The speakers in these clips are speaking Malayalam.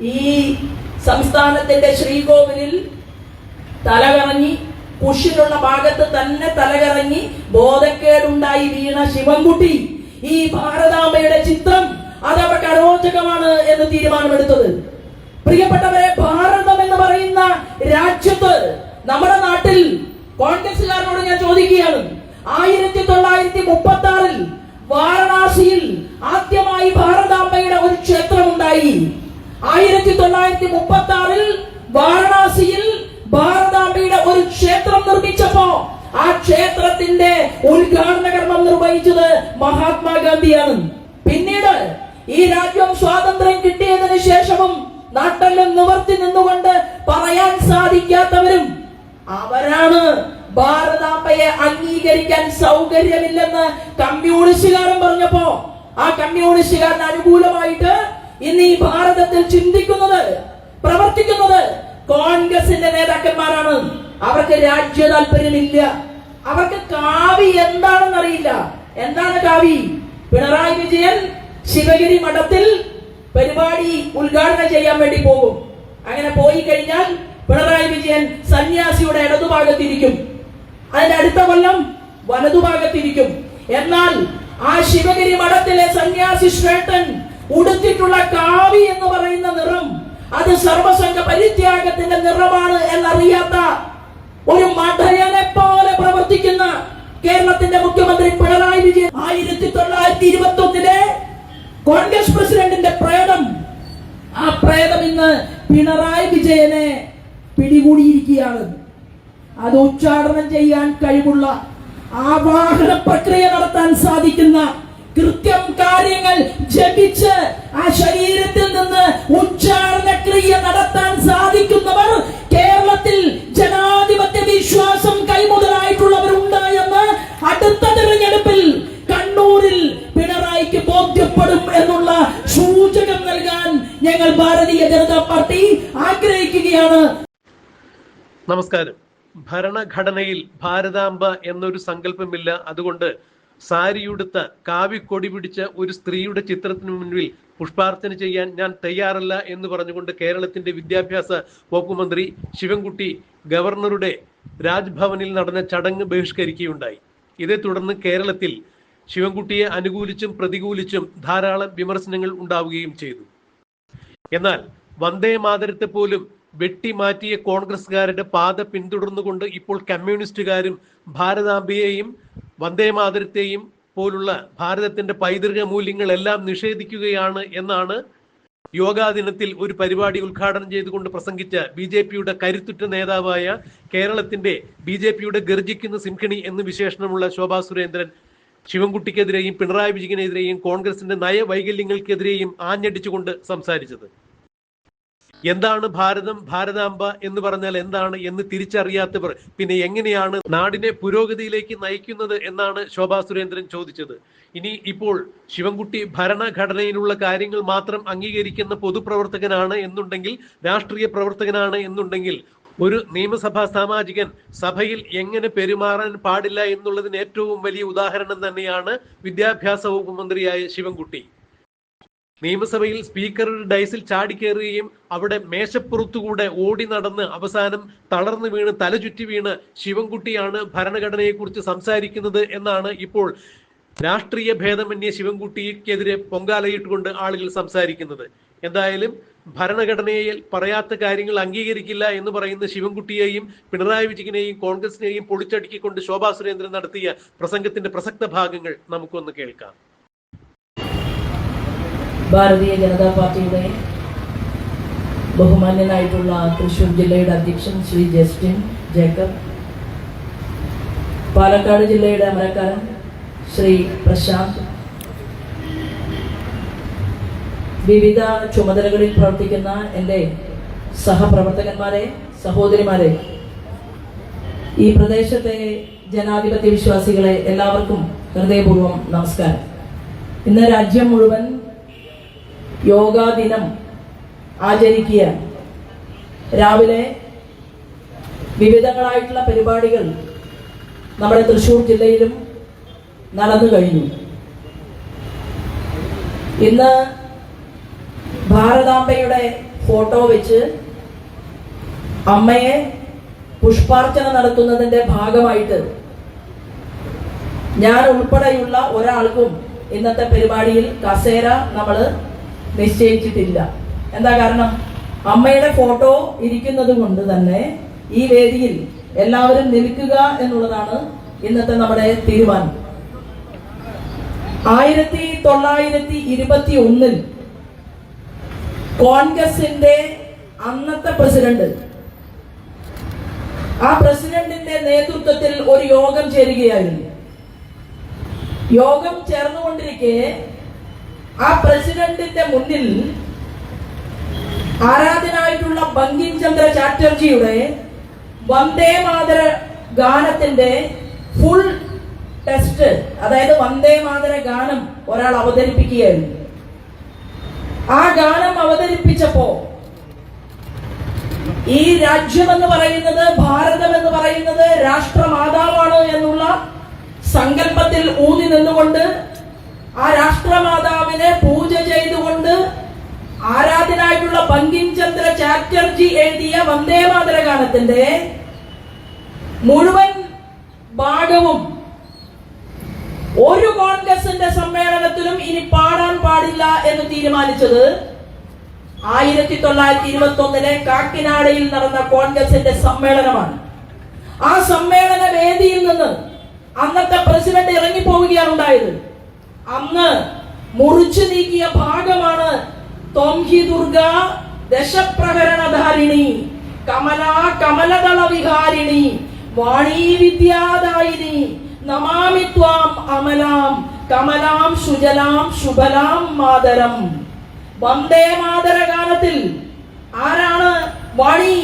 ഈ സംസ്ഥാനത്തിന്റെ ശ്രീകോവിലിൽ തലകറങ്ങി കുഷിലുള്ള ഭാഗത്ത് തന്നെ തലകറങ്ങി ബോധക്കേടുണ്ടായി വീണ ശിവൻകുട്ടി ഈ ഭാരതാംബയുടെ ചിത്രം അത് അവർക്ക് അരോചകമാണ് എന്ന് തീരുമാനമെടുത്തത്. പ്രിയപ്പെട്ടവരെ ഭാരതം എന്ന് പറയുന്ന രാജ്യത്ത് നമ്മുടെ നാട്ടിൽ കോൺഗ്രസുകാരനോട് ഞാൻ ചോദിക്കുകയാണ്. ആയിരത്തി തൊള്ളായിരത്തി മുപ്പത്തി ആറിൽ വാരണാസിയിൽ ആദ്യമായി ഭാരതാംബയുടെ ഒരു ക്ഷേത്രമുണ്ടായി. ആയിരത്തി തൊള്ളായിരത്തി മുപ്പത്തി ആറിൽ വാരണാസിയിൽ ഭാരതാംബയുടെ ഒരു ക്ഷേത്രം നിർമ്മിച്ചപ്പോ ആ ക്ഷേത്രത്തിന്റെ ഉദ്ഘാടന കർമ്മം നിർവഹിച്ചത് മഹാത്മാഗാന്ധിയാണ്. പിന്നീട് ഈ രാജ്യം സ്വാതന്ത്ര്യം കിട്ടിയതിനു ശേഷവും നാട്ടെല്ലാം നിവർത്തി നിന്നുകൊണ്ട് പറയാൻ സാധിക്കാത്തവരും അവരാണ്. ഭാരതാംബയെ അംഗീകരിക്കാൻ സൗകര്യമില്ലെന്ന് കമ്മ്യൂണിസ്റ്റുകാരൻ പറഞ്ഞപ്പോ ആ കമ്മ്യൂണിസ്റ്റുകാരന് അനുകൂലമായിട്ട് ഇന്ന് ഈ ഭാരതത്തിൽ ചിന്തിക്കുന്നത് പ്രവർത്തിക്കുന്നത് കോൺഗ്രസിന്റെ നേതാക്കന്മാരാണ്. അവർക്ക് രാജ്യ താല്പര്യമില്ല. അവർക്ക് കാവി എന്താണെന്ന് അറിയില്ല എന്താണ് കാവി പിണറായി വിജയൻ ശിവഗിരി മഠത്തിൽ പരിപാടി ഉദ്ഘാടനം ചെയ്യാൻ വേണ്ടി പോകും. അങ്ങനെ പോയി കഴിഞ്ഞാൽ പിണറായി വിജയൻ സന്യാസിയുടെ ഇടതുഭാഗത്തിരിക്കും. അതിന്റെ അടുത്ത കൊല്ലം വലതുഭാഗത്തിരിക്കും. എന്നാൽ ആ ശിവഗിരി മഠത്തിലെ സന്യാസി ശ്രേഷ്ഠൻ ഉടുത്തിട്ടുള്ള കാവി എന്ന് പറയുന്ന നിറം അത് സർവസംഘ പരിത്യാഗത്തിന്റെ നിറമാണ് എന്നറിയാത്ത ഒരു മഠയനെ പോലെ പ്രവർത്തിക്കുന്ന കേരളത്തിന്റെ മുഖ്യമന്ത്രി പിണറായി വിജയൻ. ആയിരത്തി തൊള്ളായിരത്തി ഇരുപത്തി ഒന്നിലെ കോൺഗ്രസ് പ്രസിഡന്റിന്റെ പ്രേതം. ആ പ്രേതം ഇന്ന് പിണറായി വിജയനെ പിടികൂടിയിരിക്കുകയാണ്. അത് ഉച്ചാടനം ചെയ്യാൻ കഴിവുള്ള ആവാഹന പ്രക്രിയ നടത്താൻ സാധിക്കുന്ന കൃത്യം കാര്യങ്ങൾ ജപിച്ച് ആ ശരീരത്തിൽ നിന്ന് ഉച്ചാരണ ക്രിയ നടത്താൻ സാധിക്കുന്നവർ കേരളത്തിൽ ജനാധിപത്യ വിശ്വാസം കൈമുതലായിട്ടുള്ളവരുണ്ട് എന്ന് അടുത്ത തിരഞ്ഞെടുപ്പിൽ കണ്ണൂരിൽ പിണറായിക്ക് ബോധ്യപ്പെടും എന്നുള്ള സൂചകം നൽകാൻ ഞങ്ങൾ ഭാരതീയ ജനതാ പാർട്ടി ആഗ്രഹിക്കുകയാണ്. നമസ്കാരം. ഭരണഘടനയിൽ ഭാരതാംബ എന്നൊരു സങ്കല്പമില്ല. അതുകൊണ്ട് സാരിയുടുത്ത കാവിക്കൊടി പിടിച്ച ഒരു സ്ത്രീയുടെ ചിത്രത്തിന് മുന്നിൽ പുഷ്പാർച്ചന ചെയ്യാൻ ഞാൻ തയ്യാറല്ല എന്ന് പറഞ്ഞുകൊണ്ട് കേരളത്തിന്റെ വിദ്യാഭ്യാസ വകുപ്പ് മന്ത്രി ശിവൻകുട്ടി ഗവർണറുടെ രാജ്ഭവനിൽ നടന്ന ചടങ്ങ് ബഹിഷ്കരിക്കുകയുണ്ടായി. ഇതേ തുടർന്ന് കേരളത്തിൽ ശിവൻകുട്ടിയെ അനുകൂലിച്ചും പ്രതികൂലിച്ചും ധാരാളം വിമർശനങ്ങൾ ഉണ്ടാവുകയും ചെയ്തു. എന്നാൽ വന്ദേ മാതരത്തെ പോലും വെട്ടിമാറ്റിയ കോൺഗ്രസ്സുകാരുടെ പാത പിന്തുടർന്നുകൊണ്ട് ഇപ്പോൾ കമ്മ്യൂണിസ്റ്റുകാരും ഭാരതാംബയെയും വന്ദേ മാതരത്തെയും പോലുള്ള ഭാരതത്തിന്റെ പൈതൃക മൂല്യങ്ങളെല്ലാം നിഷേധിക്കുകയാണ് എന്നാണ് യോഗാ ദിനത്തിൽ ഒരു പരിപാടി ഉദ്ഘാടനം ചെയ്തുകൊണ്ട് പ്രസംഗിച്ച ബി ജെ പിയുടെ കരുത്തുറ്റ നേതാവായ കേരളത്തിന്റെ ബി ജെ പിയുടെ ഗർജിക്കുന്ന സിംഖണി എന്ന് വിശേഷണമുള്ള ശോഭാ സുരേന്ദ്രൻ ശിവൻകുട്ടിക്കെതിരെയും പിണറായി വിജയനെതിരെയും കോൺഗ്രസിന്റെ നയവൈകല്യങ്ങൾക്കെതിരെയും ആഞ്ഞടിച്ചുകൊണ്ട് സംസാരിച്ചത്. എന്താണ് ഭാരതം ഭാരതാംബ എന്ന് പറഞ്ഞാൽ എന്താണ് എന്ന് തിരിച്ചറിയാത്തവർ പിന്നെ എങ്ങനെയാണ് നാടിനെ പുരോഗതിയിലേക്ക് നയിക്കുന്നത് എന്നാണ് ശോഭാ സുരേന്ദ്രൻ ചോദിച്ചത്. ഇനി ഇപ്പോൾ ശിവൻകുട്ടി ഭരണഘടനയിലുള്ള കാര്യങ്ങൾ മാത്രം അംഗീകരിക്കുന്ന പൊതുപ്രവർത്തകനാണ് എന്നുണ്ടെങ്കിൽ രാഷ്ട്രീയ പ്രവർത്തകനാണ് എന്നുണ്ടെങ്കിൽ ഒരു നിയമസഭാ സാമാജികൻ സഭയിൽ എങ്ങനെ പെരുമാറാൻ പാടില്ല എന്നുള്ളതിന് ഏറ്റവും വലിയ ഉദാഹരണം തന്നെയാണ് വിദ്യാഭ്യാസ വകുപ്പ് മന്ത്രിയായ ശിവൻകുട്ടി. നിയമസഭയിൽ സ്പീക്കറുടെ ഡൈസിൽ ചാടിക്കേറുകയും അവിടെ മേശപ്പുറത്തുകൂടെ ഓടി നടന്ന് അവസാനം തളർന്നു വീണ് തലചുറ്റി വീണ് ശിവൻകുട്ടിയാണ് ഭരണഘടനയെക്കുറിച്ച് സംസാരിക്കുന്നത് എന്നാണ് ഇപ്പോൾ രാഷ്ട്രീയ ഭേദമന്യ ശിവൻകുട്ടിക്കെതിരെ പൊങ്കാലയിട്ടുകൊണ്ട് ആളുകൾ സംസാരിക്കുന്നത്. എന്തായാലും ഭരണഘടനയിൽ പറയാത്ത കാര്യങ്ങൾ അംഗീകരിക്കില്ല എന്ന് പറയുന്ന ശിവൻകുട്ടിയെയും പിണറായി വിജയനെയും കോൺഗ്രസിനെയും പൊളിച്ചടുക്കിക്കൊണ്ട് ശോഭാ സുരേന്ദ്രൻ നടത്തിയ പ്രസംഗത്തിന്റെ പ്രസക്ത ഭാഗങ്ങൾ നമുക്കൊന്ന് കേൾക്കാം. ഭാരതീയ ജനതാ പാർട്ടിയുടെ ബഹുമാന്യനായിട്ടുള്ള തൃശൂർ ജില്ലയുടെ അധ്യക്ഷൻ ശ്രീ ജസ്റ്റിൻ ജേക്കബ് പാലക്കാട് ജില്ലയുടെ അമരക്കാരൻ ശ്രീ പ്രശാന്ത് വിവിധ ചുമതലകളിൽ പ്രവർത്തിക്കുന്ന എന്റെ സഹപ്രവർത്തകന്മാരെ സഹോദരിമാരെ ഈ പ്രദേശത്തെ ജനാധിപത്യ വിശ്വാസികളെ എല്ലാവർക്കും ഹൃദയപൂർവം നമസ്കാരം. ഇന്ന് രാജ്യം മുഴുവൻ യോഗാ ദിനം ആചരിക്കുക. രാവിലെ വിവിധങ്ങളായിട്ടുള്ള പരിപാടികൾ നമ്മുടെ തൃശ്ശൂർ ജില്ലയിലും നടന്നു കഴിഞ്ഞു. ഇന്ന് ഭാരതാംബയുടെ ഫോട്ടോ വെച്ച് അമ്മയെ പുഷ്പാർച്ചന നടത്തുന്നതിന്റെ ഭാഗമായിട്ട് ഞാൻ ഉൾപ്പെടെയുള്ള ഒരാൾക്കും ഇന്നത്തെ പരിപാടിയിൽ കസേര നമ്മൾ നിശ്ചയിച്ചിട്ടില്ല. എന്താ കാരണം? അമ്മയുടെ ഫോട്ടോ ഇരിക്കുന്നത് കൊണ്ട് തന്നെ ഈ വേദിയിൽ എല്ലാവരും നിൽക്കുക എന്നുള്ളതാണ് ഇന്നത്തെ നമ്മുടെ തീരുമാനം. ആയിരത്തി തൊള്ളായിരത്തി ഇരുപത്തി ഒന്നിൽ കോൺഗ്രസിന്റെ അന്നത്തെ പ്രസിഡന്റ് ആ പ്രസിഡന്റിന്റെ നേതൃത്വത്തിൽ ഒരു യോഗം ചേരുകയായിരുന്നു. യോഗം ചേർന്നുകൊണ്ടിരിക്കെ ആ പ്രസിഡന്റിന്റെ മുന്നിൽ ആരാധനായിട്ടുള്ള ബങ്കിം ചന്ദ്ര ചാറ്റർജിയുടെ വന്ദേ മാതര ഗാനത്തിന്റെ ഫുൾ ടെസ്റ്റ് അതായത് വന്ദേ മാതര ഗാനം ഒരാൾ അവതരിപ്പിക്കുകയായിരുന്നു. ആ ഗാനം അവതരിപ്പിച്ചപ്പോ ഈ രാജ്യം എന്ന് പറയുന്നത് ഭാരതം എന്ന് പറയുന്നത് രാഷ്ട്രമാതാവാണ് എന്നുള്ള സങ്കല്പത്തിൽ ഊന്നി നിന്നുകൊണ്ട് ആ രാഷ്ട്രമാതാവിനെ പൂജ ചെയ്തുകൊണ്ട് ആരാധനായിട്ടുള്ള ബങ്കിം ചന്ദ്ര ചാറ്റർജി എഴുതിയ വന്ദേ മാതര ഗാനത്തിന്റെ മുഴുവൻ ഭാഗവും ഒരു കോൺഗ്രസിന്റെ സമ്മേളനത്തിലും ഇനി പാടാൻ പാടില്ല എന്ന് തീരുമാനിച്ചത് ആയിരത്തി തൊള്ളായിരത്തി ഇരുപത്തി ഒന്നിലെ കാക്കിനാടയിൽ നടന്ന കോൺഗ്രസിന്റെ സമ്മേളനമാണ്. ആ സമ്മേളന വേദിയിൽ നിന്ന് അന്നത്തെ പ്രസിഡന്റ് ഇറങ്ങിപ്പോവുകയാണ് ഉണ്ടായത്. അന്ന് മുറിച്ചു നീക്കിയ ഭാഗമാണ് തൊംഹി ദുർഗ ദശപ്രഹരണധാരിണി കമല കമലദള വിഹാരിണി വാണീ വിദ്യാദായിനി നമാമി ത്വാം അമലാം കമലാം സുജലാം ശുഭലാം മാതരം. വന്ദേ മാതര ഗാനത്തിൽ ആരാണ് വാണി?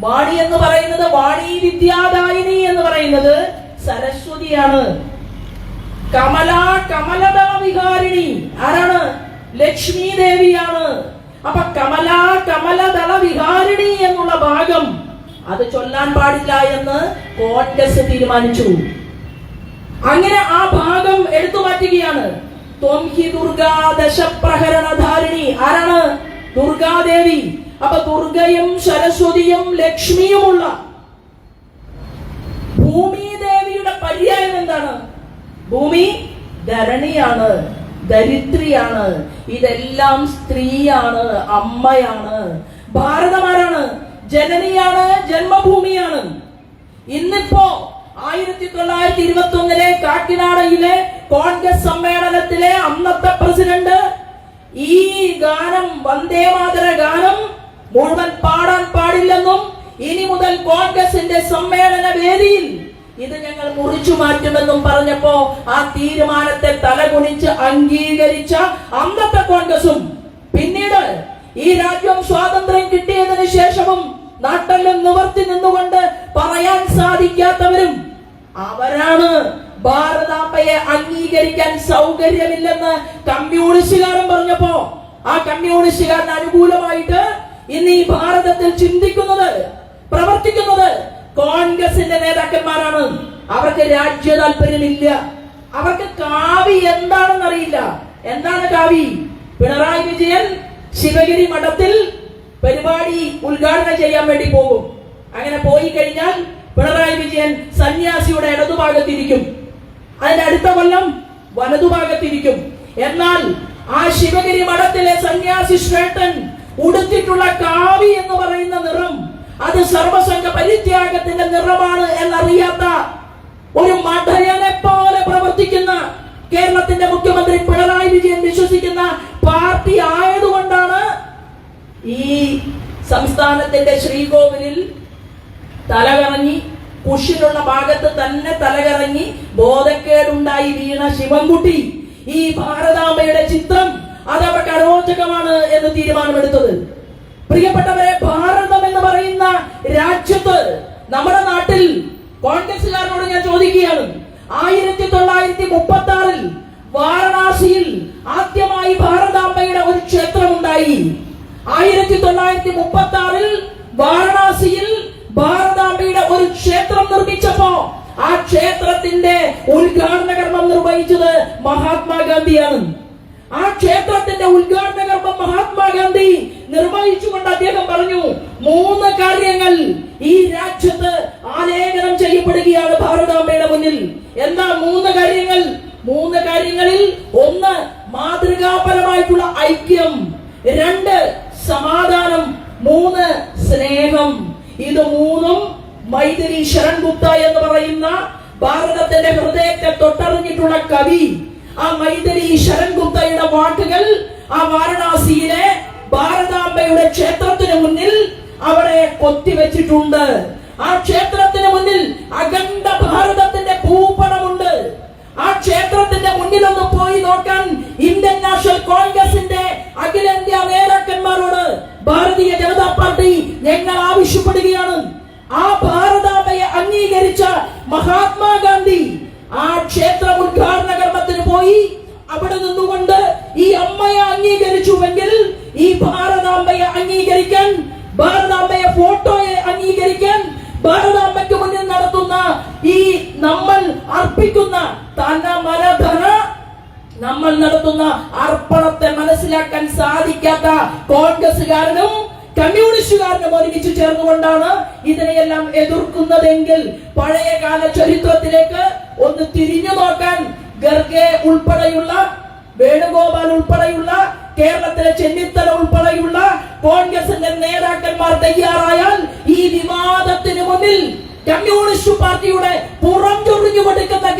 വാണി എന്ന് പറയുന്നത് വാണി വിദ്യാദായിനി എന്ന് പറയുന്നത് സരസ്വതിയാണ്. കമല കമലദ വിഹാരിണി. ആരാണ്? ലക്ഷ്മി ദേവിയാണ്. അപ്പൊ കമല കമലദള വിഹാരിണി എന്നുള്ള ഭാഗം അത് ചൊല്ലാൻ പാടില്ല എന്ന് കോൺഗ്രസ് തീരുമാനിച്ചു. അങ്ങനെ ആ ഭാഗം എടുത്തു മാറ്റുകയാണ്. ദുർഗാ ദശപ്രഹരണധാരിണി ആരാണ്? ദുർഗാദേവി. അപ്പൊ ദുർഗയും സരസ്വതിയും ലക്ഷ്മിയുമുള്ള ഭൂമി ദേവിയുടെ പര്യായം എന്താണ് ഭൂമി ധരണിയാണ് ദരിദ്രിയാണ് ഇതെല്ലാം സ്ത്രീയാണ് അമ്മയാണ്. ഭാരതമാരാണ് ജനനിയാണ് ജന്മഭൂമിയാണ്. ഇന്നിപ്പോ ആയിരത്തി തൊള്ളായിരത്തി ഇരുപത്തി ഒന്നിലെ കാക്കിനാടയിലെ കോൺഗ്രസ് സമ്മേളനത്തിലെ അന്നത്തെ പ്രസിഡന്റ് ഈ ഗാനം വന്ദേ മാതര ഗാനം മുഴുവൻ പാടാൻ പാടില്ലെന്നും ഇനി മുതൽ കോൺഗ്രസിന്റെ സമ്മേളന വേദിയിൽ ഇത് ഞങ്ങൾ മുറിച്ചു മാറ്റുമെന്നും പറഞ്ഞപ്പോ ആ തീരുമാനത്തെ തലകുണിച്ച് അംഗീകരിച്ച അന്നത്തെ കോൺഗ്രസും പിന്നീട് ഈ രാജ്യം സ്വാതന്ത്ര്യം കിട്ടിയതിനു ശേഷവും നാട്ടെല്ലാം നിവർത്തി നിന്നുകൊണ്ട് പറയാൻ സാധിക്കാത്തവരും അവരാണ് ഭാരതാംബയെ അംഗീകരിക്കാൻ സൗകര്യമില്ലെന്ന് കമ്മ്യൂണിസ്റ്റുകാരൻ പറഞ്ഞപ്പോ ആ കമ്മ്യൂണിസ്റ്റുകാരന് അനുകൂലമായിട്ട് ഇന്ന് ഈ ഭാരതത്തിൽ ചിന്തിക്കുന്നത് പ്രവർത്തിക്കുന്നത് കോൺഗ്രസിന്റെ നേതാക്കന്മാരാണ്. അവർക്ക് രാജ്യ താല്പര്യമില്ല. അവർക്ക് കാവി എന്താണെന്ന് അറിയില്ല എന്താണ് കാവി പിണറായി വിജയൻ ശിവഗിരി മഠത്തിൽ പരിപാടി ഉദ്ഘാടനം ചെയ്യാൻ വേണ്ടി പോകും. അങ്ങനെ പോയി കഴിഞ്ഞാൽ പിണറായി വിജയൻ സന്യാസിയുടെ ഇടതുഭാഗത്തിരിക്കും. അതിന്റെ അടുത്ത കൊല്ലം വലതുഭാഗത്തിരിക്കും. എന്നാൽ ആ ശിവഗിരി മഠത്തിലെ സന്യാസി ശ്രേഷ്ഠൻ ഉടുത്തിട്ടുള്ള കാവി എന്ന് പറയുന്ന നിറം അത് സർവസംഘ പരിത്യാഗത്തിന്റെ നിറമാണ് എന്നറിയാത്ത ഒരു മഠയനെ പോലെ പ്രവർത്തിക്കുന്ന കേരളത്തിന്റെ മുഖ്യമന്ത്രി പിണറായി വിജയൻ വിശ്വസിക്കുന്ന പാർട്ടി ആയതുകൊണ്ടാണ് ഈ സംസ്ഥാനത്തിന്റെ ശ്രീകോവിലിൽ തലകറങ്ങി കുഷിലുള്ള ഭാഗത്ത് തന്നെ തലകറങ്ങി ബോധക്കേടുണ്ടായി വീണ ശിവൻകുട്ടി. ഈ ഭാരതാംബയുടെ ചിത്രം അത് അവർക്ക് അരോചകമാണ് എന്ന് തീരുമാനമെടുത്തത്. പ്രിയപ്പെട്ടവരെ ഭാരതം എന്ന് പറയുന്ന രാജ്യത്ത് നമ്മുടെ നാട്ടിൽ കോൺഗ്രസുകാരനോട് ഞാൻ ചോദിക്കുകയാണ്. ആയിരത്തി തൊള്ളായിരത്തി മുപ്പത്തി ആറിൽ വാരണാസിയിൽ ആദ്യമായി ഭാരതാംബയുടെ ഒരു ക്ഷേത്രം ഉണ്ടായി ആയിരത്തി തൊള്ളായിരത്തി മുപ്പത്തി ആറിൽ വാരണാസിയിൽ ഭാരതാംബയുടെ ഒരു ക്ഷേത്രം നിർമ്മിച്ചപ്പോ ആ ക്ഷേത്രത്തിന്റെ ഉദ്ഘാടന കർമ്മം നിർവഹിച്ചത് മഹാത്മാഗാന്ധിയാണ്. ആ ക്ഷേത്രത്തിന്റെ ഉദ്ഘാടന കർമ്മം മഹാത്മാഗാന്ധി നിർവഹിച്ചുകൊണ്ട് അദ്ദേഹം പറഞ്ഞു മൂന്ന് കാര്യങ്ങൾ ഈ രാജ്യത്ത് ആലേഖനം ചെയ്യപ്പെടുകയാണ് ഭാരതാംബയുടെ മുന്നിൽ. എന്താ മൂന്ന് കാര്യങ്ങൾ? മൂന്ന് കാര്യങ്ങളിൽ ഒന്ന് മാതൃകാപരമായിട്ടുള്ള ഐക്യം. രണ്ട് സമാധാനം. മൂന്ന് സ്നേഹം. ഇത് മൂന്നും മൈഥിലി ശരൺ ഗുപ്ത എന്ന് പറയുന്ന ഭാരതത്തിന്റെ ഹൃദയത്തെ തൊട്ടറിഞ്ഞിട്ടുള്ള കവി ആ മൈതരി ശരൺ ഗുപ്തയുടെ വാക്കുകൾ ആ വാരണാസിയിലെ ഭാരതാംബയുടെ ക്ഷേത്രത്തിന് മുന്നിൽ അവിടെ കൊത്തിവെച്ചിട്ടുണ്ട് ആ ക്ഷേത്രത്തിന് മുന്നിൽ അഖണ്ഡ ഭാരതത്തിന്റെ ഭൂപടമുണ്ട് ആ ക്ഷേത്രത്തിന്റെ മുന്നിൽ ഒന്ന് പോയി നോക്കാൻ ഇന്ത്യൻ നാഷണൽ കോൺഗ്രസിന്റെ അഖിലേന്ത്യാ നേതാക്കന്മാരോട് ഭാരതീയ ജനതാ പാർട്ടി ഞങ്ങൾ ആവശ്യപ്പെടുകയാണ്. ആ ഭാരതാംബയെ അംഗീകരിച്ച മഹാത്മാഗാന്ധി ആ ക്ഷേത്ര ഉദ്ഘാടന കർമ്മത്തിന് പോയി അവിടെ നിന്നുകൊണ്ട് ഈ അമ്മയെ അംഗീകരിച്ചുവെങ്കിൽ ഈ ഭാരതാംബയെ അംഗീകരിക്കാൻ ഭാരതാംബയെ ഫോട്ടോയെ അംഗീകരിക്കാൻ ഭാരതാംബയ്ക്ക് മുന്നിൽ നടത്തുന്ന ഈ നമ്മൾ അർപ്പിക്കുന്ന തന മരധന നമ്മൾ നടത്തുന്ന അർപ്പണത്തെ മനസ്സിലാക്കാൻ സാധിക്കാത്ത കോൺഗ്രസുകാരനും കമ്മ്യൂണിസ്റ്റുകാരനും ഒരുമിച്ച് ചേർന്നുകൊണ്ടാണ് ഇതിനെയെല്ലാം എതിർക്കുന്നതെങ്കിൽ പഴയകാല ചരിത്രത്തിലേക്ക് ഒന്ന് തിരിഞ്ഞു നോക്കാൻ ഗർഗെ ഉൾപ്പെടെയുള്ള വേണുഗോപാൽ ഉൾപ്പെടെയുള്ള കേരളത്തിലെ ചെന്നിത്തല ഉൾപ്പെടെയുള്ള കോൺഗ്രസിന്റെ നേതാക്കന്മാർ തയ്യാറായാൽ ഈ വിവാദത്തിന് മുന്നിൽ കമ്മ്യൂണിസ്റ്റ് പാർട്ടിയുടെ പുറം ചൊറിഞ്ഞു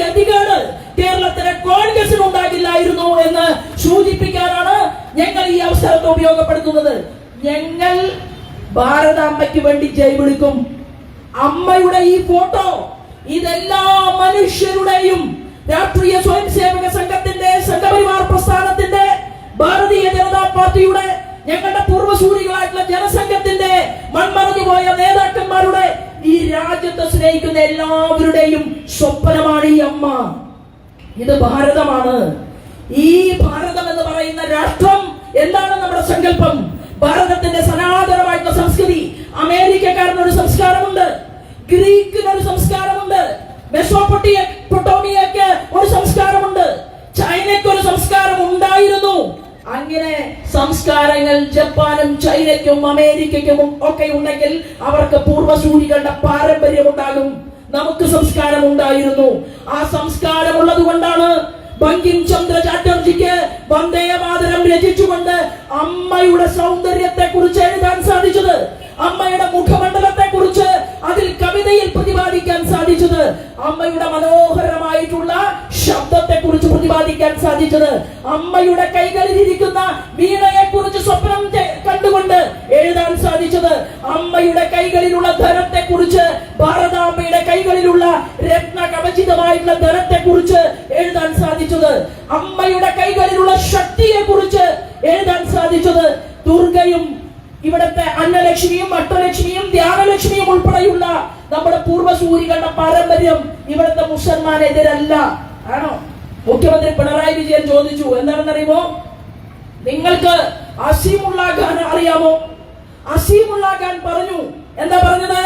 ഗതികേട് കേരളത്തിലെ കോൺഗ്രസിന് ഉണ്ടാകില്ലായിരുന്നു എന്ന് സൂചിപ്പിക്കാനാണ് ഞങ്ങൾ ഈ അവസരത്തെ ഉപയോഗപ്പെടുത്തുന്നത്. ഞങ്ങൾ ഭാരത അമ്മയ്ക്ക് വേണ്ടി വിളിക്കും. അമ്മയുടെ ഈ ഫോട്ടോ ഇതെല്ലാ മനുഷ്യരുടെയും രാഷ്ട്രീയ സ്വയം സേവക സംഘത്തിന്റെ സംഘപരിവാർ പ്രസ്ഥാനത്തിന്റെ ഭാരതീയ ജനതാ പാർട്ടിയുടെ ഞങ്ങളുടെ പൂർവസൂരികളായിട്ടുള്ള ജനസംഘത്തിന്റെ മൺമറഞ്ഞു പോയ നേതാക്കന്മാരുടെ ഈ രാജ്യത്തെ സ്നേഹിക്കുന്ന എല്ലാവരുടെയും സ്വപ്നമാണ് ഈ അമ്മ. ഇത് ഭാരതമാണ്. ഈ ഭാരതം എന്ന് പറയുന്ന രാഷ്ട്രം എന്താണ് നമ്മുടെ സങ്കല്പം? ഭാരതത്തിന്റെ സനാതനമായിട്ടുള്ള സംസ്കൃതി. അമേരിക്കക്കാരനൊരു സംസ്കാരമുണ്ട്. ഗ്രീക്കിനൊരു സംസ്കാരമുണ്ട്. മെസോപ്പൊട്ടിയ പൊട്ടോമിയക്ക് ഒരു സംസ്കാരമുണ്ട്. ചൈനയ്ക്ക് ഒരു സംസ്കാരം ഉണ്ടായിരുന്നു അങ്ങനെ സംസ്കാരങ്ങൾ ജപ്പാനും ചൈനയ്ക്കും അമേരിക്കയ്ക്കും ഒക്കെ ഉണ്ടെങ്കിൽ അവർക്ക് പൂർവസൂരികളുടെ പാരമ്പര്യം ഉണ്ടാകും നമുക്ക് സംസ്കാരം ഉണ്ടായിരുന്നു ആ സംസ്കാരം ഉള്ളത് കൊണ്ടാണ് ബങ്കിം ചന്ദ്ര ചാറ്റർജിക്ക് വന്ദേ അമ്മയുടെ സൗന്ദര്യത്തെ കുറിച്ച് എഴുതാൻ സാധിച്ചത്. അമ്മയുടെ മുഖമണ്ഡലത്തെ കുറിച്ച് അതിൽ കവിതയിൽ പ്രതിപാദിക്കാൻ സാധിച്ചത് അമ്മയുടെ മനോഹരമായിട്ടുള്ള ശബ്ദത്തെ കുറിച്ച് പ്രതിപാദിക്കാൻ സാധിച്ചത് അമ്മയുടെ കൈകളിൽ ഇരിക്കുന്ന വീണയെ കുറിച്ച് സ്വപ്നം കണ്ടുകൊണ്ട് എഴുതാൻ സാധിച്ചത് അമ്മയുടെ കൈകളിലുള്ള ധനത്തെ കുറിച്ച് ഭാരതാമ്മയുടെ കൈകളിലുള്ള രത്ന കവചിതമായിട്ടുള്ള ധനത്തെ കുറിച്ച് എഴുതാൻ സാധിച്ചത് അമ്മയുടെ കൈകളിലുള്ള ശക്തിയെ കുറിച്ച് എഴുതാൻ സാധിച്ചത് ദുർഗയും ഇവിടുത്തെ അന്നലക്ഷ്മിയും അട്ടലക്ഷ്മിയും ധ്യാനലക്ഷ്മിയും ഉൾപ്പെടെയുള്ള നമ്മുടെ പൂർവസൂരികളുടെ പാരമ്പര്യം ഇവിടുത്തെ മുസൽമാനെതിരല്ല. ആണോ? മുഖ്യമന്ത്രി പിണറായി വിജയൻ ചോദിച്ചു എന്താണെന്നറിയുമോ? നിങ്ങൾക്ക് അസീമുള്ള ഖാൻ അറിയാമോ? അസീമുള്ള ഖാൻ പറഞ്ഞു എന്താ പറഞ്ഞത്?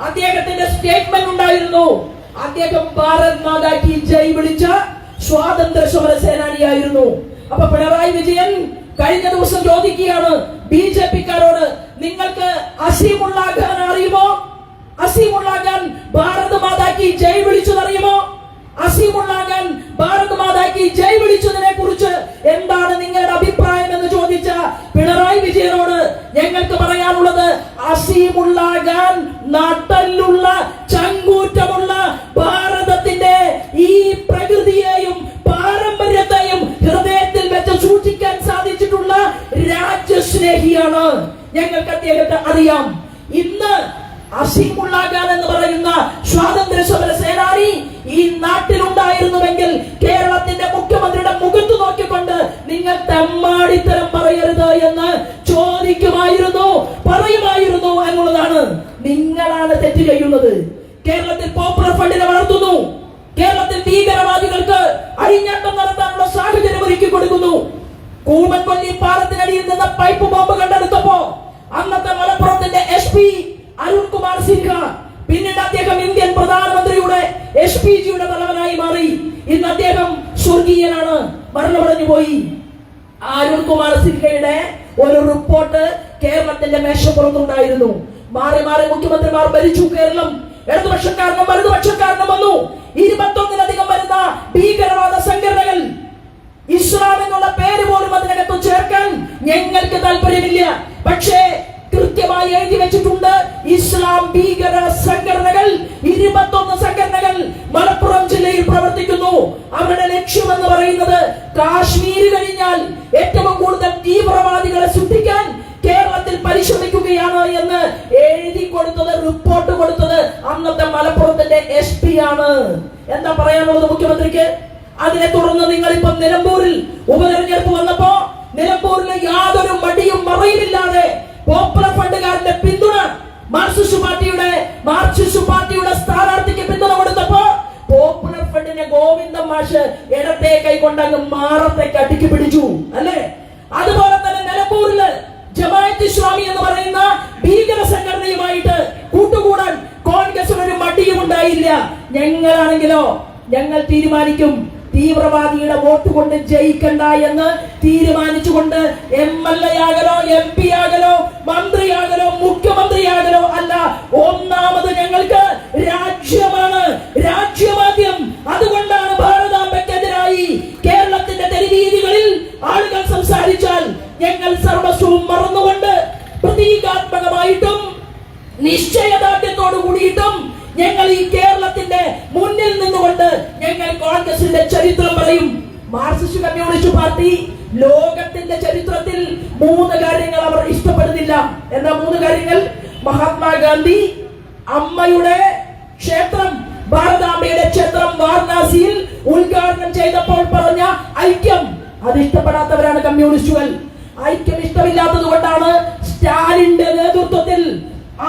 അദ്ദേഹത്തിന്റെ സ്റ്റേറ്റ്മെന്റ് ഉണ്ടായിരുന്നു. അദ്ദേഹം ഭാരത് മാതാ കി ജയ് വിളിച്ച സ്വാതന്ത്ര്യ സമര സേനാനിയായിരുന്നു അപ്പൊ പിണറായി വിജയൻ കഴിഞ്ഞ ദിവസം ചോദിക്കുകയാണ് ബി ജെ പിക്കാരോട് നിങ്ങൾക്ക് അസീമുള്ള അറിയുമോ? അസീമുള്ളാഖാൻ ഭാരത് മാതാ ജയ് വിളിച്ചതറിയുമോ അസീമുള്ള ഖാൻ ഭാരത് മാതാ ജയ് വിളിച്ചതിനെ കുറിച്ച് എന്താണ് നിങ്ങളുടെ അഭിപ്രായം എന്ന് ചോദിച്ച പിണറായി വിജയനോട് ഞങ്ങൾക്ക് പറയാനുള്ളത് അസീമുള്ളാഖാൻ നട്ടലുള്ള ചങ്കൂറ്റമുള്ള ഭാരതത്തിന്റെ ഈ പ്രകൃതിയെയും പാരമ്പര്യത്തെയും സൂക്ഷിക്കാൻ സാധിച്ചിട്ടുള്ള രാജ്യസ്നേഹിയാണ്. ഞങ്ങൾക്ക് അദ്ദേഹത്തെ അറിയാം. ഇന്ന് അസീമുള്ള എന്ന് പറയുന്ന സ്വാതന്ത്ര്യ സമര സേനാനി ഈ നാട്ടിലുണ്ടായിരുന്നുവെങ്കിൽ കേരളത്തിന്റെ മുഖ്യമന്ത്രിയുടെ മുഖത്ത് നോക്കിക്കൊണ്ട് നിങ്ങൾ തെമ്മാടിത്തരം പറയരുത് എന്ന് ചോദിക്കുമായിരുന്നു പറയുമായിരുന്നു എന്നുള്ളതാണ് നിങ്ങളാണ് തെറ്റ് ചെയ്യുന്നത്. കേരളത്തിൽ പോപ്പുലർ ഫണ്ടിനെ വളർത്തുന്നു കൂമൻകൊല്ലി പാലത്തിനടിയിൽ നിന്ന് പൈപ്പ് ബോംബ് കണ്ടെടുത്തപ്പോ അന്നത്തെ മലപ്പുറത്തിന്റെ എസ് പി അരുൺകുമാർ സിൻഹ പിന്നീട് അദ്ദേഹം ഇന്ത്യൻ പ്രധാനമന്ത്രിയുടെ എസ് പി ജിയുടെ തലവനായി മാറി. ഇന്ന് അദ്ദേഹം സ്വർഗീയനാണ്. മരണമടഞ്ഞു പോയി. അരുൺകുമാർ സിൻഹയുടെ ഒരു റിപ്പോർട്ട് കേരളത്തിന്റെ മേശപ്പുറത്തുണ്ടായിരുന്നു മാറി മാറി മുഖ്യമന്ത്രിമാർ ഭരിച്ചു. കേരളം ഇടതുപക്ഷക്കാരനും വലതുപക്ഷക്കാരനും വന്നു. ഇരുപത്തൊന്നിലധികം വരുന്ന ഭീകരവാദ സംഘടനകൾ ഇസ്ലാം പേര് പോലും അതിനകത്ത് ചേർക്കാൻ ഞങ്ങൾക്ക് താല്പര്യമില്ല. പക്ഷേ കൃത്യമായി എഴുതി വെച്ചിട്ടുണ്ട് ഇസ്ലാം ഭീകര സംഘടനകൾ ഇരുപത്തൊന്ന് സംഘടനകൾ മലപ്പുറം ജില്ലയിൽ പ്രവർത്തിക്കുന്നു. അവരുടെ ലക്ഷ്യം എന്ന് പറയുന്നത് കാശ്മീർ കഴിഞ്ഞാൽ ഏറ്റവും കൂടുതൽ തീവ്രവാദികളെ സൃഷ്ടിക്കാൻ കേരളത്തിൽ പരിശ്രമിക്കുകയാണ് എന്ന് എഴുതി കൊടുത്തത് റിപ്പോർട്ട് കൊടുത്തത് അന്നത്തെ മലപ്പുറത്തിന്റെ എസ് പി ആണ്. എന്താ പറയാനുള്ളത് മുഖ്യമന്ത്രിക്ക്? അതിനെ തുടർന്ന് നിങ്ങൾ ഇപ്പൊ നിലമ്പൂരിൽ ഉപതെരഞ്ഞെടുപ്പ് വന്നപ്പോ നിലമ്പൂരിലെ യാതൊരു മടിയും മറയുമില്ലാതെ പോപ്പുലർ ഫണ്ടുകാരന്റെ പിന്തുണ മാർക്സിസ്റ്റ് പാർട്ടിയുടെ മാർക്സിസ്റ്റ് പാർട്ടിയുടെ സ്ഥാനാർത്ഥിക്ക് പിന്തുണ കൊടുത്തപ്പോ പോപ്പുലർ ഫണ്ടിനെ ഗോവിന്ദ മാഷ് ഇടത്തെ കൈ കൊണ്ടങ്ങ് മാറത്തേക്ക് അടുക്കി പിടിച്ചു അല്ലേ? അതുപോലെ തന്നെ നിലമ്പൂരിൽ ജമാഅത്ത് ഇസ്ലാമി എന്ന് പറയുന്ന ഭീകര സംഘടനയുമായിട്ട് കൂട്ടുകൂടാൻ കോൺഗ്രസിന് ഒരു മടിയും ഉണ്ടായില്ല ഞങ്ങളാണെങ്കിലോ ഞങ്ങൾ തീരുമാനിക്കും. തീവ്രവാദിയുടെ വോട്ട് കൊണ്ട് ജയിക്കണ്ട എന്ന് തീരുമാനിച്ചുകൊണ്ട് എം എൽ എ ആകലോ എം പി ആകലോ മന്ത്രിയാകലോ മുഖ്യമന്ത്രിയാകലോ അല്ല ഒന്നാമത് ഞങ്ങൾക്ക് രാജ്യമാണ്. രാജ്യമാദ്യം അതുകൊണ്ടാണ് ഭാരതാംബയ്ക്കെതിരായി കേരളത്തിന്റെ തെരുവീതികളിൽ ആളുകൾ സംസാരിച്ചാൽ ഞങ്ങൾ സർവസ്വവും മറന്നുകൊണ്ട് പ്രതീകാത്മകമായിട്ടും നിശ്ചയദാർഢ്യത്തോടു കൂടിയിട്ടും ഞങ്ങൾ ഈ കേരളത്തിന്റെ മുന്നിൽ നിന്നുകൊണ്ട് ഞങ്ങൾ കോൺഗ്രസിന്റെ ചരിത്രം പറയും. മാർക്സിസ്റ്റ് കമ്മ്യൂണിസ്റ്റ് പാർട്ടി ലോകത്തിന്റെ ചരിത്രത്തിൽ മൂന്ന് കാര്യങ്ങൾ അവർ ഇഷ്ടപ്പെടുന്നില്ല. എന്ന മൂന്ന് കാര്യങ്ങൾ? മഹാത്മാഗാന്ധി അമ്മയുടെ ക്ഷേത്രം ഭാരതാംബയുടെ ക്ഷേത്രം വാരണാസിയിൽ ഉദ്ഘാടനം ചെയ്തപ്പോൾ പറഞ്ഞ ഐക്യം. അത് ഇഷ്ടപ്പെടാത്തവരാണ് കമ്മ്യൂണിസ്റ്റുകൾ. ഐക്യം ഇഷ്ടമില്ലാത്തത് കൊണ്ടാണ് സ്റ്റാലിന്റെ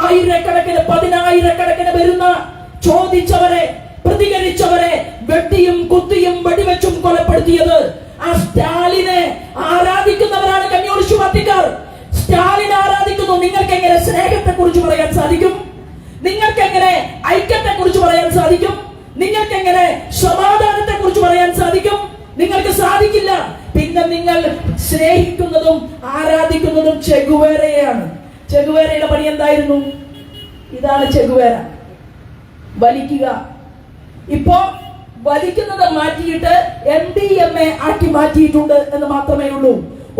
ആയിരക്കണക്കിന് പതിനായിരക്കണക്കിന് വരുന്ന ചോദിച്ചവരെ പ്രതികരിച്ചവരെ വെട്ടിയും കുത്തിയും വെടിവെച്ചും കൊലപ്പെടുത്തിയത് ആ സ്റ്റാലിനെ ആരാധിക്കുന്നവരാണ് കമ്മ്യൂണിസ്റ്റ് പാർട്ടിക്കാർ. സ്റ്റാലിൻ ആരാധിക്കുന്നു. നിങ്ങൾക്ക് എങ്ങനെ സ്നേഹത്തെ കുറിച്ച് പറയാൻ സാധിക്കും? നിങ്ങൾക്ക് എങ്ങനെ ഐക്യത്തെ കുറിച്ച് പറയാൻ സാധിക്കും? നിങ്ങൾക്ക് എങ്ങനെ സമാധാനത്തെ കുറിച്ച് പറയാൻ സാധിക്കും? നിങ്ങൾക്ക് സാധിക്കില്ല. പിന്നെ നിങ്ങൾ സ്നേഹിക്കുന്നതും ആരാധിക്കുന്നതും ചെഗുവേരയാണ് ചെഗുവേരയുടെ പണി എന്തായിരുന്നു? ഇതാണ് ചെഗുവേര. വലിക്കുക. ഇപ്പോ വലിക്കുന്നത് മാറ്റിയിട്ട് എം ഡി എം എ ആക്കി മാറ്റിയിട്ടുണ്ട് എന്ന് മാത്രമേ ഉള്ളൂ.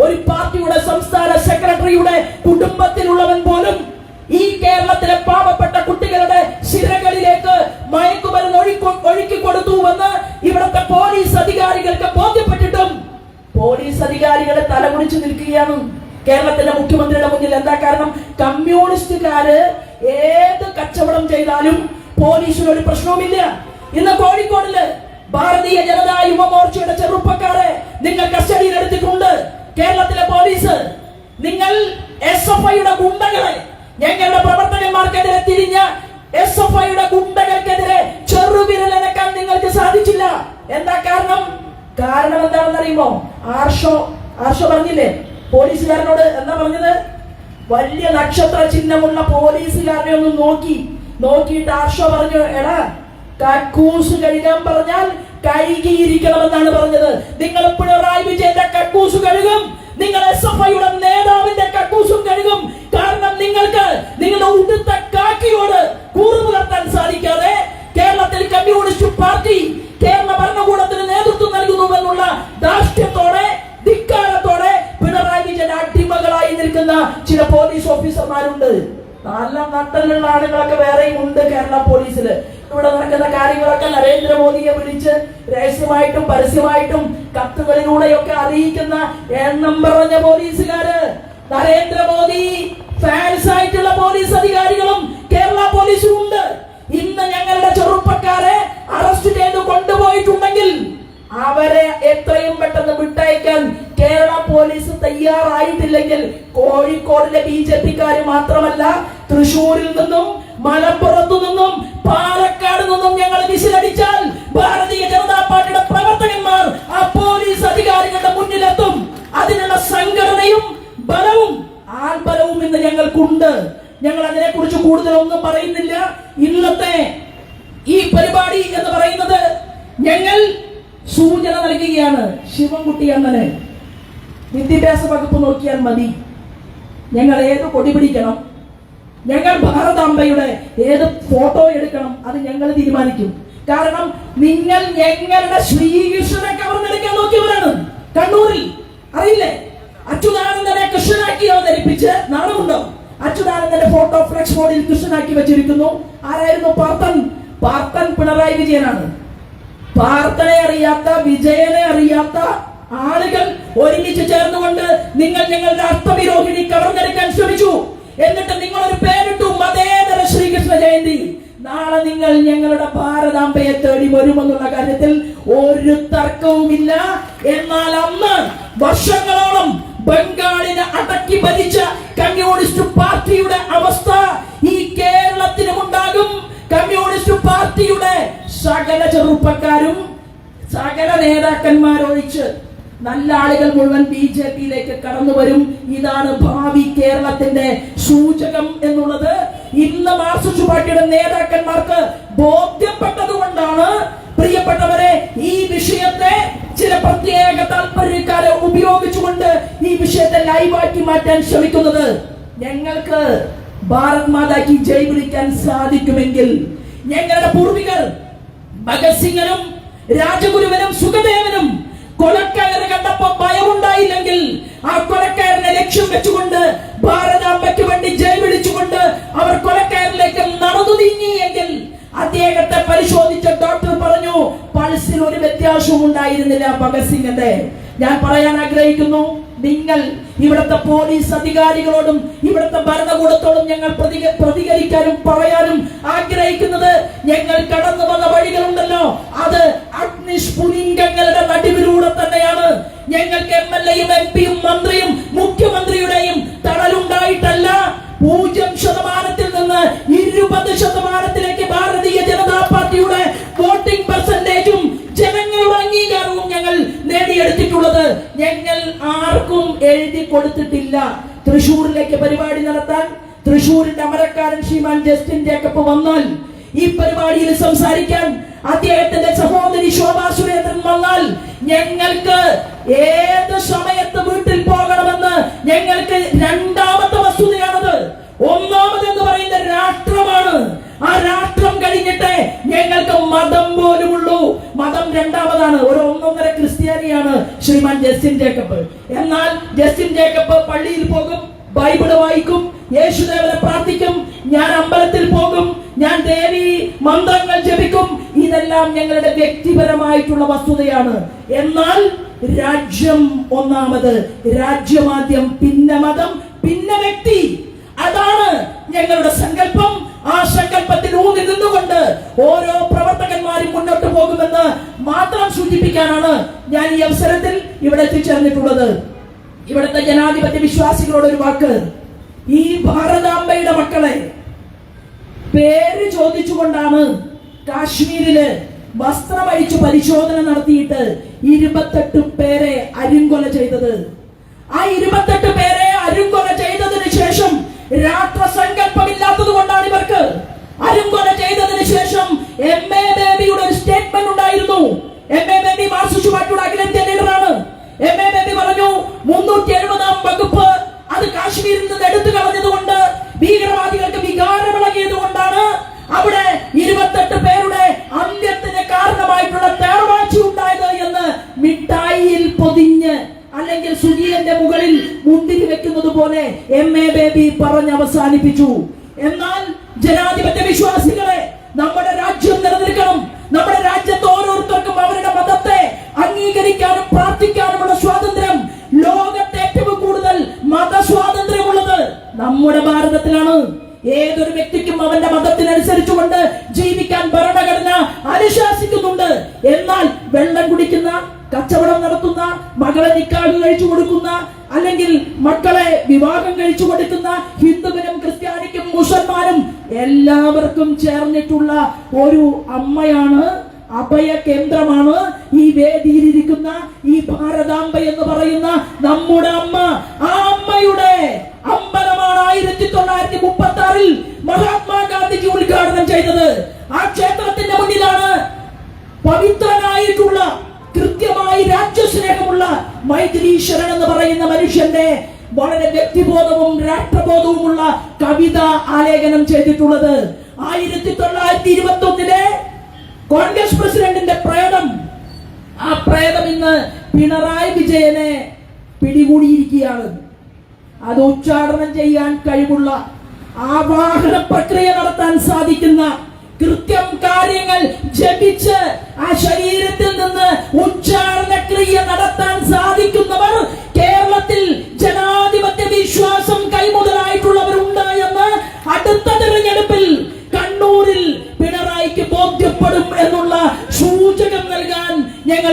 ഒരു പാർട്ടിയുടെ സംസ്ഥാന സെക്രട്ടറിയുടെ കുടുംബത്തിലുള്ളവൻ പോലും ഈ കേരളത്തിലെ പാവപ്പെട്ട കുട്ടികളുടെ ശിരകളിലേക്ക് മയക്കുമരുന്ന് ഒഴുക്കി ഒഴുക്കി കൊടുത്തുവെന്ന് ഇവിടുത്തെ പോലീസ് അധികാരികൾക്ക് ബോധ്യപ്പെട്ടിട്ടും പോലീസ് അധികാരികളെ തലകുടിച്ചു നിൽക്കുകയാണ്. കേരളത്തിന്റെ മുഖ്യമന്ത്രിയുടെ മുന്നിൽ എന്താ കാരണം? കമ്മ്യൂണിസ്റ്റുകാര് ഏത് കച്ചവടം ചെയ്താലും പോലീസിന് ഒരു പ്രശ്നവുമില്ല. ഇന്ന് കോഴിക്കോടിൽ ഭാരതീയ ജനതാ യുവമോർച്ചയുടെ ചെറുപ്പക്കാരെ നിങ്ങൾ കസ്റ്റഡിയിൽ എടുത്തിട്ടുണ്ട്. കേരളത്തിലെ പോലീസ് നിങ്ങൾ എസ് എഫ് ഐയുടെ ഗുണ്ടകളെ ഞങ്ങളുടെ പ്രവർത്തകന്മാർക്കെതിരെ തിരിഞ്ഞ എസ് എഫ് ഐയുടെ ഗുണ്ടകൾക്കെതിരെ ചെറുവിരലനക്കാൻ നിങ്ങൾക്ക് സാധിച്ചില്ല. എന്താ കാരണം? കാരണം എന്താണെന്ന് അറിയുമോ ആർഷോ ആർഷോ പറഞ്ഞില്ലേ? പോലീസുകാരനോട് എന്താ പറഞ്ഞത്? വലിയ നക്ഷത്ര ചിഹ്നമുള്ള പോലീസുകാരനെ ഒന്ന് നോക്കി. നോക്കിയിട്ട് ആർഷ പറഞ്ഞു എടാ കക്കൂസ് കഴുകാൻ പറഞ്ഞാൽ കഴുകിയിരിക്കണമെന്നാണ് പറഞ്ഞത്. നിങ്ങൾ പിണറായി വിജയന്റെ കക്കൂസ് കഴുകും. നിങ്ങൾ എസ് എഫ് ഐയുടെ നേതാവിന്റെ കക്കൂസും കഴുകും. കാരണം നിങ്ങൾക്ക് നിങ്ങളുടെ ഉടുത്ത കാക്കിയോട് കൂറു പുലർത്താൻ സാധിക്കാതെ കേരളത്തിൽ കമ്മ്യൂണിസ്റ്റ് പാർട്ടി കേരള ഭരണകൂടത്തിന് നേതൃത്വം നൽകുന്നുവെന്നുള്ള വിജയൻ അടിമകളായി നിൽക്കുന്ന ചില പോലീസ് ഓഫീസർമാരുണ്ട് നല്ല നട്ടലുള്ള ആളുകളൊക്കെ വേറെയും ഉണ്ട് കേരള പോലീസിൽ ഇവിടെ നടക്കുന്ന കാര്യങ്ങളൊക്കെ നരേന്ദ്രമോദിയെ വിളിച്ച് രഹസ്യമായിട്ടും പരസ്യമായിട്ടും കത്തുകളിലൂടെയൊക്കെ അറിയിക്കുന്ന എണ്ണം പറഞ്ഞ പോലീസുകാര്. നരേന്ദ്രമോദി ഫാൻസ് ആയിട്ടുള്ള പോലീസ് അധികാരികളും കേരള പോലീസും ഉണ്ട്. ഇന്ന് ഞങ്ങളുടെ ചെറുപ്പക്കാരെ അറസ്റ്റ് ചെയ്ത് കൊണ്ടുപോയിട്ടുണ്ടെങ്കിൽ അവരെ എത്രയും പെട്ടെന്ന് വിട്ടയക്കാൻ കേരള പോലീസ് തയ്യാറായിട്ടില്ലെങ്കിൽ കോഴിക്കോടിലെ ബി ജെ പിക്കാർ മാത്രമല്ല തൃശൂരിൽ നിന്നും മലപ്പുറത്തു നിന്നും പാലക്കാട് നിന്നും ഞങ്ങൾ വിസിലടിച്ചാൽ ഭാരതീയ ജനതാ പാർട്ടിയുടെ പ്രവർത്തകന്മാർ ആ പോലീസ് അധികാരികളുടെ മുന്നിലെത്തും. അതിനുള്ള സംഘടനയും ബലവും ആൽബലവും ഇന്ന് ഞങ്ങൾക്കുണ്ട്. ഞങ്ങൾ അതിനെ കുറിച്ച് കൂടുതലൊന്നും പറയുന്നില്ല. ഇന്നത്തെ ഈ പരിപാടി എന്ന് പറയുന്നത് ഞങ്ങൾ സൂചന നൽകുകയാണ് ശിവൻകുട്ടി അണ്ണന്. വിദ്യാഭ്യാസ വകുപ്പ് നോക്കിയാൽ മതി. ഞങ്ങൾ ഏത് കൊടി പിടിക്കണം? ഞങ്ങൾ ഭാരതാംബയുടെ ഏത് ഫോട്ടോ എടുക്കണം? അത് ഞങ്ങൾ തീരുമാനിക്കും. കാരണം നിങ്ങൾ ഞങ്ങളുടെ ശ്രീകൃഷ്ണനെ കവർന്നെടുക്കാൻ നോക്കിയവരാണ്. കണ്ണൂരിൽ. അറിയില്ലേ? അച്യുതാനന്ദനെ കൃഷ്ണനാക്കി അവതരിപ്പിച്ച് നാണമുണ്ടോ? അച്യുതാനന്ദന്റെ ഫോട്ടോ ഫ്ലക്സ് ബോർഡിൽ കൃഷ്ണനാക്കി വെച്ചിരിക്കുന്നു. ആരായിരുന്നു പാർത്തൻ പാർത്തൻ പിണറായി വിജയനാണ്. പ്രാർത്ഥന അറിയാത്ത വിജയനെ അറിയാത്ത ആളുകൾ ഒരുമിച്ച് ചേർന്നുകൊണ്ട് നിങ്ങൾ ഞങ്ങളുടെ അർത്ഥവിരോഹിണി കവർന്നെടുക്കാൻ ശ്രമിച്ചു. എന്നിട്ട് നിങ്ങൾ ഒരു പേരിട്ടു മതേതര ശ്രീകൃഷ്ണ ജയന്തി. നാളെ നിങ്ങൾ ഞങ്ങളുടെ ഭാരതാംബയെ തേടി വരുമെന്നുള്ള കാര്യത്തിൽ ഒരു തർക്കവുമില്ല. എന്നാൽ അന്ന് വർഷങ്ങളോളം ബംഗാളിനെ അടക്കി ഭരിച്ച കമ്മ്യൂണിസ്റ്റ് പാർട്ടിയുടെ അവസ്ഥ ഈ കേരളത്തിനും ഉണ്ടാകും കമ്മ്യൂണിസ്റ്റ് പാർട്ടിയുടെ സകല ചെറുപ്പക്കാരും സകല നേതാക്കന്മാരൊഴിച്ച് നല്ല ആളുകൾ മുഴുവൻ ബി ജെ പിയിലേക്ക് കടന്നു വരും. ഇതാണ് ഭാവി കേരളത്തിന്റെ സൂചകം എന്നുള്ളത്. ഇന്ന് മാർസിസ്റ്റ് പാർട്ടിയുടെ നേതാക്കന്മാർക്ക് ബോധ്യപ്പെട്ടത് കൊണ്ടാണ് പ്രിയപ്പെട്ടവരെ ഈ വിഷയത്തെ ചില പ്രത്യേക താല്പര്യക്കാരെ ഉപയോഗിച്ചുകൊണ്ട് ഈ വിഷയത്തെ ലൈവാക്കി മാറ്റാൻ ശ്രമിക്കുന്നത് ഞങ്ങൾക്ക് ഭാരത് മാതാക്കി ജയ് വിളിക്കാൻ സാധിക്കുമെങ്കിൽ ഞങ്ങളുടെ പൂർവികർ ഭഗത് സിംഗനും രാജഗുരുവിനും സുഖദേവനും കൊലക്കയറ് കണ്ടപ്പോ ഭയമുണ്ടായില്ലെങ്കിൽ ആ കൊലക്കയറിനെ ലക്ഷ്യം വെച്ചുകൊണ്ട് ഭാരതാമ്പയ്ക്ക് വേണ്ടി ജയ് വിളിച്ചുകൊണ്ട് അവർ കൊലക്കയറിലേക്ക് നടന്നു നീങ്ങി എങ്കിൽ അദ്ദേഹത്തെ പരിശോധിച്ച ഡോക്ടർ പറഞ്ഞു പൾസിൽ ഒരു വ്യത്യാസവും ഉണ്ടായിരുന്നില്ല ഭഗത് സിംഗിന്റെ ഞാൻ പറയാൻ ആഗ്രഹിക്കുന്നു നിങ്ങൾ ഇവിടുത്തെ പോലീസ് അധികാരികളോടും ഇവിടുത്തെ ഭരണകൂടത്തോടും ഞങ്ങൾ പ്രതികരിക്കാനും പറയാനും ആഗ്രഹിക്കുന്നത് ഞങ്ങൾ കടന്നു വന്ന വഴികളുണ്ടല്ലോ. അത് അഗ്നിസ്ഫുലിംഗങ്ങളുടെ നടുവിലൂടെ തന്നെയാണ്. ഞങ്ങൾക്ക് എം എൽ എയും എം പിയും മന്ത്രിയും മുഖ്യമന്ത്രിയുടെയും തടലുണ്ടായിട്ടല്ല പൂജ്യം എഴുതി കൊടുത്തിട്ടില്ല. തൃശൂരിലേക്ക് പരിപാടി നടത്താൻ തൃശൂരിന്റെ അമരക്കാരൻ ശ്രീമാൻ ജസ്റ്റിൻ ജേക്കബ് വന്നാൽ ഈ പരിപാടിയിൽ സംസാരിക്കാൻ അദ്ദേഹത്തിന്റെ സഹോദരി ശോഭാ സുരേന്ദ്രൻ വന്നാൽ ഞങ്ങൾക്ക് ഏത് സമയത്ത് വീട്ടിൽ പോകണമെന്ന് ഞങ്ങൾക്ക് രണ്ടാമത്തെ വസ്തുതയാണത്. ഒന്നാമത് എന്ന് പറയുന്ന രാഷ്ട്രമാണ്. ആ രാഷ്ട്രം കഴിഞ്ഞിട്ട് ഞങ്ങൾക്ക് മതം പോലും ഉള്ളൂ മതം രണ്ടാമതാണ്. ഒരു ഒന്നൊന്നര ക്രിസ്ത്യാനിയാണ് ശ്രീമാൻ ജസ്റ്റിൻ ജേക്കബ്. എന്നാൽ ജസ്റ്റിൻ ജേക്കബ് പള്ളിയിൽ പോകും ബൈബിൾ വായിക്കും യേശുദേവനെ പ്രാർത്ഥിക്കും ഞാൻ അമ്പലത്തിൽ പോകും ഞാൻ ദേവി മന്ത്രങ്ങൾ ജപിക്കും. ഇതെല്ലാം ഞങ്ങളുടെ വ്യക്തിപരമായിട്ടുള്ള വസ്തുതയാണ്. എന്നാൽ രാജ്യം ഒന്നാമത് രാജ്യമാദ്യം പിന്നെ മതം പിന്നെ വ്യക്തി അതാണ് ഞങ്ങളുടെ സങ്കല്പം. ആ സങ്കല്പത്തിൽ ഊന്നി നിന്നുകൊണ്ട് ഓരോ പ്രവർത്തകന്മാരും മുന്നോട്ട് പോകുമെന്ന് മാത്രം സൂചിപ്പിക്കാനാണ് ഞാൻ ഈ അവസരത്തിൽ ഇവിടെ എത്തിച്ചേർന്നിട്ടുള്ളത്. ഇവിടുത്തെ ജനാധിപത്യ വിശ്വാസികളോട് ഒരു വാക്ക്. ഈ ഭാരതാംബയുടെ മക്കളെ പേര് ചോദിച്ചുകൊണ്ടാണ് കാശ്മീരിൽ വസ്ത്രമഴിച്ചു പരിശോധന നടത്തിയിട്ട് ഇരുപത്തെട്ട് പേരെ അരിങ്കൊല ചെയ്തത്. ആ ഇരുപത്തെട്ട് പേരെ അരിങ്കൊല ചെയ്തതിന് ശേഷം രാഷ്ട്രസങ്കല്പമില്ലാത്തത് കൊണ്ടാണ് ഇവർക്ക് അരുംകൊല ചെയ്തതിന് ശേഷം എം എ ബേബിയുടെ ഒരു സ്റ്റേറ്റ്മെന്റ് ഉണ്ടായിരുന്നു. എം എ ബേബി മാർസിസ്റ്റ് പാർട്ടിയുടെ അഖിലേന്ത്യ ലീഡറാണ് എം എ ബേബി പറഞ്ഞു മുന്നൂറ്റി മുന്തിരി വെക്കുന്നത് പോലെ എം എ ബേബി പറഞ്ഞ് അവസാനിപ്പിച്ചു. എന്നാൽ ജനാധിപത്യ വിശ്വാസികളെ നമ്മുടെ രാജ്യം നിലനിൽക്കണം. നമ്മുടെ രാജ്യത്ത് ഓരോരുത്തർക്കും അവരുടെ മതത്തെ അംഗീകരിക്കാനും പ്രാർത്ഥിക്കാനുമുള്ള സ്വാതന്ത്ര്യം. ലോകത്തെ ഏറ്റവും കൂടുതൽ മതസ്വാതന്ത്ര്യമുള്ളത് നമ്മുടെ ഭാരതത്തിലാണ്. ഏതൊരു വ്യക്തിക്കും അവന്റെ മതത്തിനനുസരിച്ചുകൊണ്ട് ജീവിക്കാൻ ഭരണഘടന അനുശാസിക്കുന്നുണ്ട്. എന്നാൽ വെള്ളം കുടിക്കുന്ന കച്ചവടം നടത്തുന്ന മകളെ നിക്കാഹ് കഴിച്ചു കൊടുക്കുന്ന അല്ലെങ്കിൽ മക്കളെ വിവാഹം കഴിച്ചു കൊടുക്കുന്ന ഹിന്ദുവിനും ക്രിസ്ത്യാനിക്കും മുസൽമാനും എല്ലാവർക്കും ചേർന്നിട്ടുള്ള ഒരു അമ്മയാണ് അഭയ കേന്ദ്രമാണ്. ഈ വേദിയിലിരിക്കുന്ന ഈ ഭാരതാംബ എന്ന് പറയുന്ന നമ്മുടെ അമ്മ. ആ അമ്മയുടെ അമ്പലമാണ് ആയിരത്തി തൊള്ളായിരത്തി മുപ്പത്തി ആറിൽ മഹാത്മാഗാന്ധിജി ഉദ്ഘാടനം ചെയ്തത്. ആ ക്ഷേത്രത്തിന്റെ മുന്നിലാണ് പവിത്രനായിട്ടുള്ള കൃത്യമായി രാജ്യസ്നേഹമുള്ള മൈത്രീശ്വരൻ എന്ന് പറയുന്ന മനുഷ്യന്റെ വളരെ വ്യക്തിബോധവും രാഷ്ട്രബോധവുമുള്ള കവിത ആലേഖനം ചെയ്തിട്ടുള്ളത്. ആയിരത്തി തൊള്ളായിരത്തി ഇരുപത്തി ഒന്നിലെ കോൺഗ്രസ് പ്രസിഡന്റിന്റെ പ്രേതം. ആ പ്രേതം ഇന്ന് പിണറായി വിജയനെ പിടികൂടിയിരിക്കുകയാണ്. അത് ഉച്ചാടനം ചെയ്യാൻ കഴിവുള്ള ആവാഹന പ്രക്രിയ നടത്താൻ സാധിക്കുന്ന കൃത്യം കാര്യങ്ങൾ ജപിച്ച് ആ ശരീരത്തിൽ നിന്ന്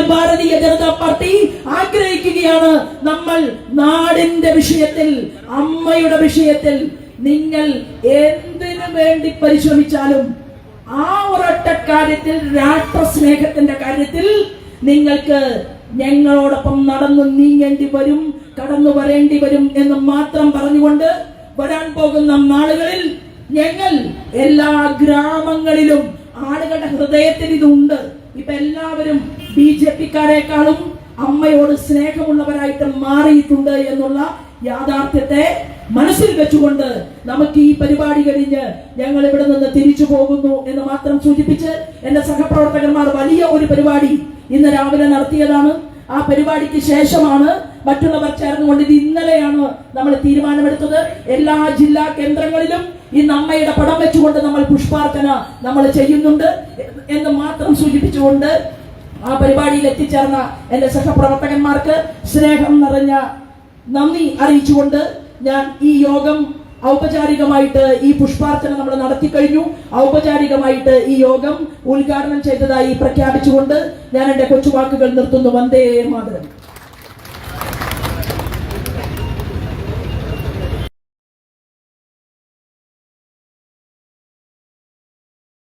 ഭാരതീയ ജനതാ പാർട്ടി ആഗ്രഹിക്കുകയാണ്. നമ്മൾ നാടിന്റെ വിഷയത്തിൽ അമ്മയുടെ വിഷയത്തിൽ നിങ്ങൾ എന്തിനു വേണ്ടി പരിശ്രമിച്ചാലും ആ ഒരൊറ്റ കാര്യത്തിൽ രാഷ്ട്രസ്നേഹത്തിന്റെ കാര്യത്തിൽ നിങ്ങൾക്ക് ഞങ്ങളോടൊപ്പം നടന്നു നീങ്ങേണ്ടി വരും കടന്നു വരേണ്ടി വരും എന്ന് മാത്രം പറഞ്ഞുകൊണ്ട് വരാൻ പോകുന്ന നാളുകളിൽ ഞങ്ങൾ എല്ലാ ഗ്രാമങ്ങളിലും ആളുകളുടെ ഹൃദയത്തിൽ ഇതുണ്ട്. ഇപ്പൊ എല്ലാവരും ബി ജെ പിക്കാരെക്കാളും അമ്മയോട് സ്നേഹമുള്ളവരായിട്ട് മാറിയിട്ടുണ്ട് എന്നുള്ള യാഥാർത്ഥ്യത്തെ മനസ്സിൽ വെച്ചുകൊണ്ട് നമുക്ക് ഈ പരിപാടി കഴിഞ്ഞ് ഞങ്ങൾ ഇവിടെ നിന്ന് തിരിച്ചു പോകുന്നു എന്ന് മാത്രം സൂചിപ്പിച്ച് എന്റെ സഹപ്രവർത്തകന്മാർ വലിയ ഒരു പരിപാടി ഇന്ന് രാവിലെ നടത്തിയതാണ്. ആ പരിപാടിക്ക് ശേഷമാണ് മറ്റുള്ളവർ ചേർന്നുകൊണ്ട് ഇത് ഇന്നലെയാണ് നമ്മൾ തീരുമാനമെടുത്തത്. എല്ലാ ജില്ലാ കേന്ദ്രങ്ങളിലും ഇന്ന് അമ്മയുടെ പടം വെച്ചുകൊണ്ട് നമ്മൾ പുഷ്പാർച്ചന നമ്മൾ ചെയ്യുന്നുണ്ട് എന്ന് മാത്രം സൂചിപ്പിച്ചുകൊണ്ട് ആ പരിപാടിയിൽ എത്തിച്ചേർന്ന എന്റെ സഹപ്രവർത്തകന്മാർക്ക് സ്നേഹം നിറഞ്ഞ നന്ദി അറിയിച്ചുകൊണ്ട് ഞാൻ ഈ യോഗം ഔപചാരികമായിട്ട് ഈ പുഷ്പാർച്ചന നമ്മൾ നടത്തി കഴിഞ്ഞു. ഔപചാരികമായിട്ട് ഈ യോഗം ഉദ്ഘാടനം ചെയ്തതായി പ്രഖ്യാപിച്ചുകൊണ്ട് ഞാൻ എന്റെ കൊച്ചുവാക്കുകൾ നിർത്തുന്നു. വന്ദേ മാതരം.